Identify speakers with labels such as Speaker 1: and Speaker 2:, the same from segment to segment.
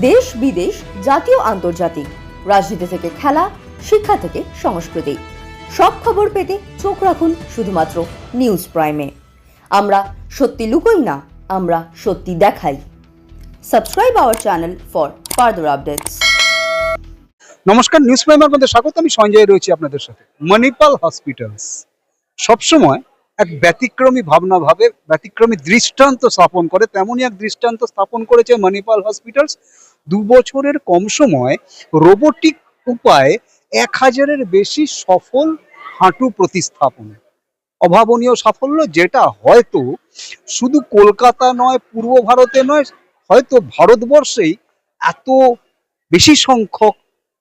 Speaker 1: দেশ বিদেশ, জাতীয়, আন্তর্জাতিক। রাজনীতি থেকে খেলা, শিক্ষা থেকে সংস্কৃতি। সব খবর পেতে চোখ রাখুন শুধুমাত্র নিউজ প্রাইমে। আমরা সত্যি লুকোই না, আমরা সত্যি দেখাই। Subscribe our channel for further updates.
Speaker 2: নমস্কার, নিউজ প্রাইম আপনাদের স্বাগত। আমি সঞ্জয় রয়েছি আপনাদের সাথে। মণিপাল হসপিটালস। সবসময় এক ব্যতিক্রমী ভাবনা ভাবে, ব্যতিক্রমী দৃষ্টান্ত স্থাপন করে, তেমনই এক দৃষ্টান্ত স্থাপন করেছে মণিপাল হসপিটালস। দু বছরের কম সময় রোবোটিক উপায়ে এক হাজারের বেশি সফল হাঁটু প্রতিস্থাপন। অভাবনীয় সাফল্য যেটা হয়তো শুধু কলকাতা নয়, পূর্ব ভারতে নয়, হয়তো ভারতবর্ষেই এত বেশি সংখ্যক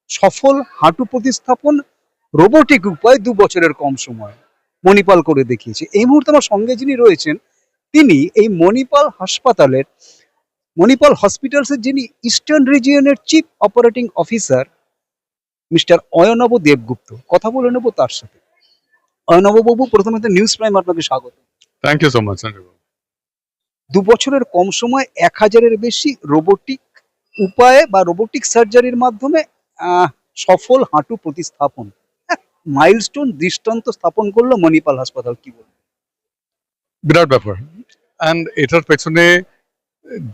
Speaker 2: সফল হাঁটু প্রতিস্থাপন রোবোটিক উপায় দু বছরের কম সময়। মণিপাল করে দেখিয়েছে। এই মুহূর্তে আমার সঙ্গে যিনি রয়েছেন তিনি এই মণিপাল হাসপাতালের মণিপাল হসপিটালসের যিনি eastern রিজিয়নের chief operating officer mister Ayanabh Devgupta. কথা বলে নেব তার সাথে। অয়নব বাবু প্রথমে তো নিউজ প্রাইম আপনাকে স্বাগত।
Speaker 3: Thank you so babu.
Speaker 2: দু বছরের কম সময় এক হাজারের বেশি রোবোটিক উপায়ে বা রোবোটিক সার্জারির মাধ্যমে সফল হাঁটু প্রতিস্থাপন। মাইলস্টোন দৃষ্টান্ত স্থাপন করল মণিপাল হাসপাতাল, কি বলব?
Speaker 3: বিরাট ব্যাপার। অ্যান্ড এটার পেছনে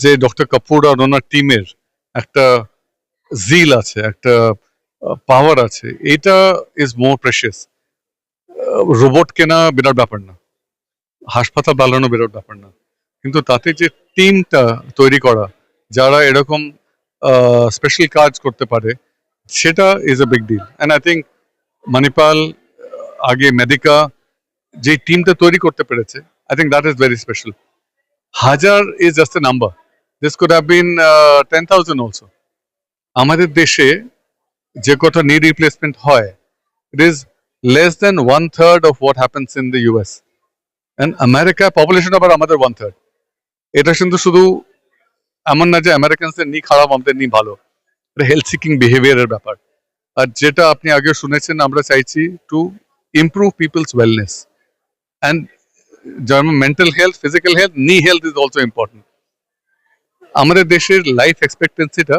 Speaker 3: যে ডক্টর কাপুর আর ওনার টিমের একটা জিল আছে, একটা পাওয়ার আছে, এটা ইজ মোর প্রেশিয়াস রোবট কেনা বিরাট ব্যাপার না। হাসপাতাল বানানো বিরাট ব্যাপার না। কিন্তু তাতে যে টিমটা তৈরি করা, যারা এরকম স্পেশাল কাজ করতে পারে, সেটা is a big deal and I think Manipal আগে মেডিকা যে টিমটা তৈরি করতে পেরেছে I think that is very special হাজার is just a number This could have been uh, 10,000 also. আমাদের দেশে যে কটা নি রিপ্লেসমেন্ট হয় it is less than one third of what happens in the US and America population আবার আমাদের one third এটা কিন্তু শুধু এমন না যে আমেরিকানসদের নি খারাপ আমাদের নি ভালো। এটা হেলথ সিকিং বিহেভিয়ারের ব্যাপার। আর যেটা আপনি আগে শুনেছেন, আমরা চাইছি to improve people's wellness and যেমন mental health physical health knee health is also important আমাদের দেশের লাইফ এক্সপেক্টেন্সিটা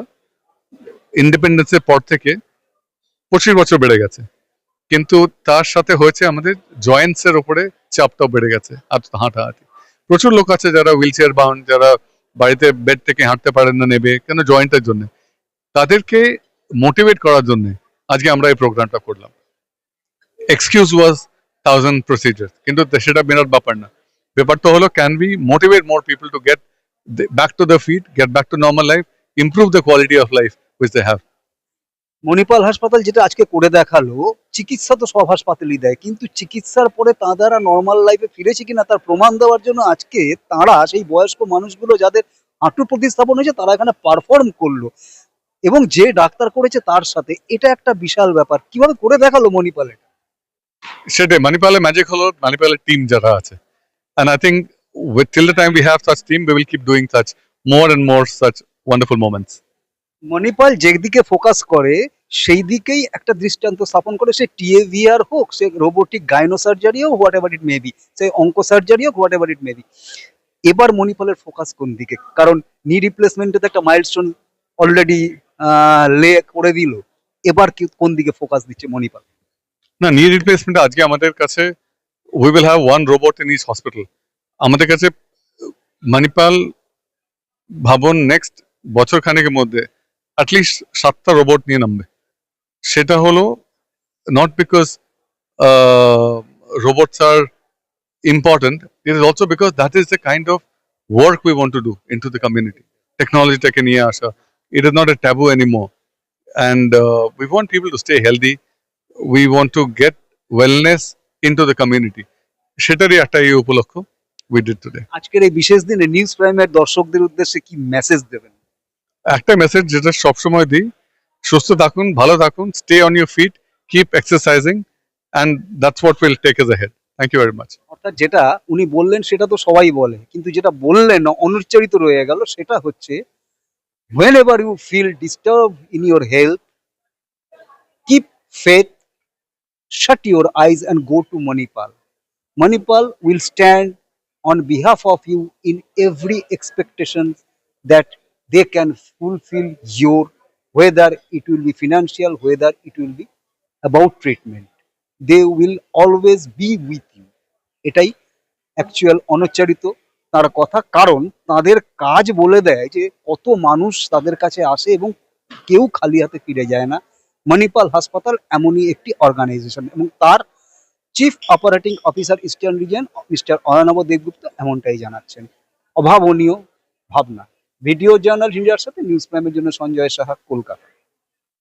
Speaker 3: ইন্ডিপেন্ডেন্সের পর থেকে পঁচিশ বছর বেড়ে গেছে। কিন্তু তার সাথে হয়েছে আমাদের জয়েন্টসের ওপরে চাপটাও বেড়ে গেছে আর হাঁটাহাঁটি। প্রচুর লোক আছে যারা হুইল চেয়ার বাউন্ড যারা বাড়িতে বেড থেকে হাঁটতে পারেন না নেবে, কেন জয়েন্টের জন্য? তাদেরকে মোটিভেট করার জন্য আজকে আমরা এই প্রোগ্রামটা করলাম। এক্সকিউজ ওয়াজ থাউজেন্ড প্রসিজার কিন্তু সেটা বিরাট ব্যাপার না। ব্যাপারটা হলো can be motivate more people to get back to the fit get back to normal life improve the quality of life which they have
Speaker 2: Manipal হাসপাতাল যেটা আজকে করে দেখাল, চিকিৎসা তো সব হাসপাতালই দেয়, কিন্তু চিকিৎসার পরে তাঁরা নর্মাল লাইফে ফিরেছে কিনা তার প্রমাণ দেওয়ার জন্য আজকে তাঁরা, সেই বয়স্ক মানুষগুলো যাদের হাঁটু প্রতিস্থাপন হয়েছে, তারা এখানে পারফর্ম করল। এবং যে ডাক্তার করেছে তার সাথে এটা একটা বিশাল ব্যাপার। কীভাবে করে দেখাল মণিপালে
Speaker 3: সেটাই মানিপালে ম্যাজিক হলো মানিপালের টিম যারা আছে। And I think with till the time we have such team will keep doing such more and more such wonderful moments
Speaker 2: Manipal যেদিকে ফোকাস করে সেই দিকেই একটা দৃষ্টান্ত স্থাপন করে। সে টিএভিআর হোক সে রোবোটিক গাইনো সার্জারি হোক হোয়াট এভার ইট মেবি সে অঙ্ক সার্জারি হোক হোয়াট এভার ইট মেবি এবার মণিপালের ফোকাস কোন দিকে? কারণ নি রিপ্লেসমেন্টে তো একটা মাইলস্টোন অলরেডি লে করে দিল। এবার কোন দিকে ফোকাস দিচ্ছে মণিপাল
Speaker 3: না নি রিপ্লেসমেন্ট আজকে আমাদের কাছে we will have one robot in his hospital আমাদের কাছে মানিপাল ভাবন নেক্সট বছর খানেকের মধ্যে অ্যাটলিস্ট সাতটা রোবট নিয়ে নামবে। সেটা হলো not because robots are important it is also because that is the kind of work we want to do into the community টেকনোলজিটাকে নিয়ে আসা it is not a taboo anymore and we want people to stay healthy we want to get wellness into the community সেটারই একটা এই উপলক্ষ we did today
Speaker 2: আজকের এই বিশেষ দিনে নিউজ প্রাইমের দর্শকদের উদ্দেশ্যে কি মেসেজ দেবেন?
Speaker 3: একটা মেসেজ যেটা সবসময় দিই সুস্থ থাকুন ভালো থাকুন stay on your fit keep exercising and that's what will take us ahead thank you very much
Speaker 2: অর্থাৎ যেটা উনি বললেন সেটা তো সবাই বলে। কিন্তু যেটা বললেন না অনুচ্চারিত রয়ে গেল সেটা হচ্ছে Whenever you feel disturb in your health keep faith shut your eyes and go to Manipal. Manipal will stand on behalf of you in every expectation that they can fulfill your whether it will be financial whether it will be about treatment they will always be with you এটাই actual অনুচ্চারিত তার কথা কারণ তাদের কাজ বলে দেয় যে কত মানুষ তাদের কাছে আসে এবং কেউ খালি হাতে ফিরে যায় না। মণিপাল হাসপাতাল এমনই একটি অর্গানাইজেশন এবং তার chief operating officer eastern region mister Ayanabh Devgupta এমনটাই জানাচ্ছেন। অভাবনীয় ভাবনা। ভিডিও জার্নাল ইন্ডিয়ার সাথে নিউজ প্রাইমের জন্য সঞ্জয় সাহা, কলকাতা।